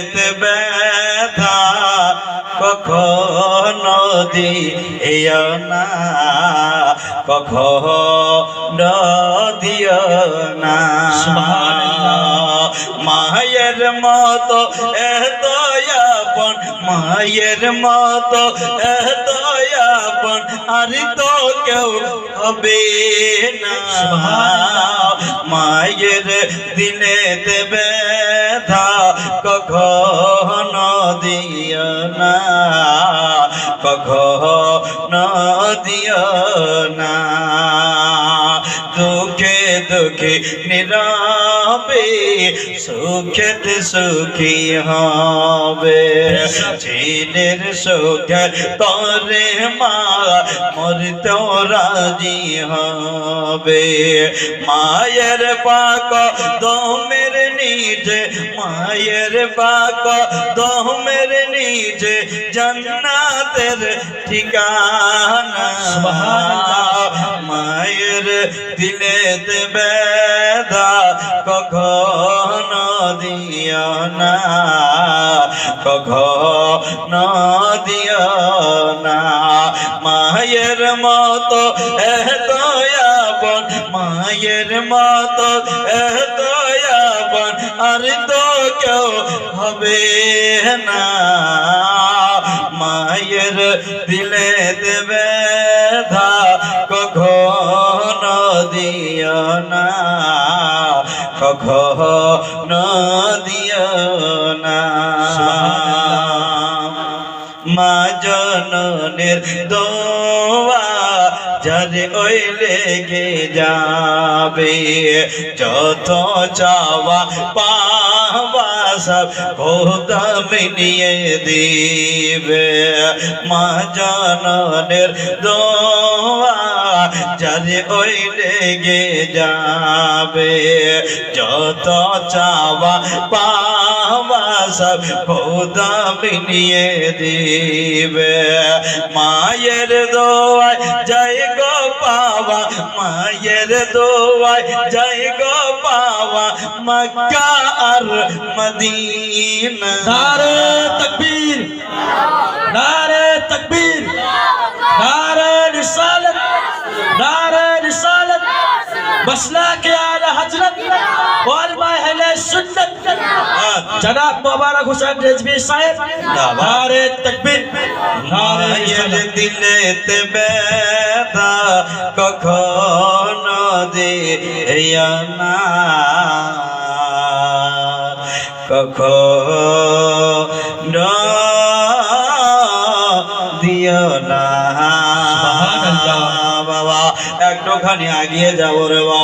এতে ব্যথা কখনো দিও না কখনো দিও না। মায়ের মতো এত আপন মায়ের মতো এত আপন আর তো কেউ হবে না। মায়ের দিনে দেবে কখনো দিও না কখনো দিও না। দুঃখে নীরবে সুখেতে সুখী হবে। ছেলের সুখে তরে মা মরতেও রাজি হবে। মায়ের পাক দমের নিচে মায়ের পাক দমের নিচে জান্নাতের ঠিকানা। মায়ের দিলে বেদা কখনো দিও না কখনো দিও না। মায়ের মতো এত মায়ের মতো এত আর তো কেউ হবে না। মায়ের দিলে দেবে কখনো দিও না মা জননের দোয়া যারে ওই লেগে যাবে, যত চাওয়া পাওয়া সব খোদা মিলিয়ে দিবে। মা জননের দোয়া যারে ওই লেগে যাবে যত চাওয়া পাওয়া সব খোদা মিলিয়ে দিবে মায়ের দোয়ায় জয় গো পাওয়া মায়ের দোয়ায় জয় গো পাওয়া মক্কা আর মদিনা নারে তকবীর নারে তকবীর मसला के आला हजरत और महले सुन्नत जनाब मुबारक हुसैन रिजवी साहब नारे तकबीर नारे মায়ের रिसालत দিলেতে ব্যথা কখনো দিও না কখনো দিও না সুবহানাল্লাহ। বাবা একটুখানি আগিয়ে যাব রে বাবা।